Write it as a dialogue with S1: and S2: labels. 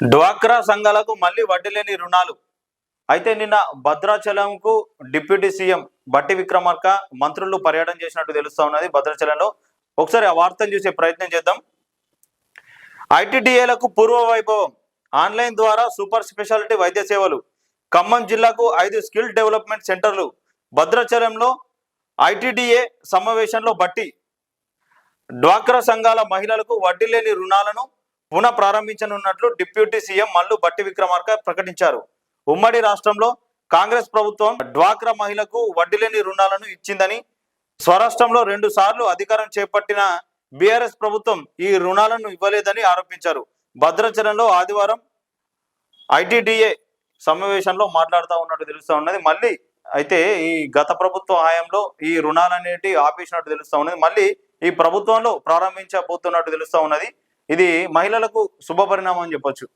S1: డ్వాక్రా సంఘాలకు మళ్ళీ వడ్డీ లేని రుణాలు. అయితే నిన్న భద్రాచలంకు డిప్యూటీ సీఎం బట్టి విక్రమార్క మంత్రులు పర్యటన చేసినట్టు తెలుస్తా ఉన్నది. భద్రాచలంలో ఒకసారి ఆ వార్తను చూసే ప్రయత్నం చేద్దాం. ఐటీడీఏలకు పూర్వ వైభవం. ఆన్లైన్ ద్వారా సూపర్ స్పెషాలిటీ వైద్య సేవలు. ఖమ్మం జిల్లాకు ఐదు స్కిల్ డెవలప్మెంట్ సెంటర్లు. భద్రాచలంలో ఐటీడీఏ సమావేశంలో బట్టి. డ్వాక్రా సంఘాల మహిళలకు వడ్డీ లేని రుణాలను పునః ప్రారంభించనున్నట్లు డిప్యూటీ సీఎం మల్లు బట్టి విక్రమార్క ప్రకటించారు. ఉమ్మడి రాష్ట్రంలో కాంగ్రెస్ ప్రభుత్వం డ్వాక్రా మహిళకు వడ్డీ లేని రుణాలను ఇచ్చిందని స్వరాష్ట్రంలో రెండు సార్లు అధికారం చేపట్టిన బీఆర్ఎస్ ప్రభుత్వం ఈ రుణాలను ఇవ్వలేదని ఆరోపించారు. భద్రాచలంలో ఆదివారం ఐటీడీఏ సమావేశంలో మాట్లాడుతూ ఉన్నట్టు తెలుస్తూ ఉన్నది. మళ్ళీ అయితే ఈ గత ప్రభుత్వ హయాంలో ఈ రుణాలనేటి ఆపేసినట్టు తెలుస్తూ ఉన్నది. మళ్ళీ ఈ ప్రభుత్వంలో ప్రారంభించబోతున్నట్టు తెలుస్తూ ఉన్నది. ఇది మహిళలకు శుభ పరిణామం అని చెప్పొచ్చు.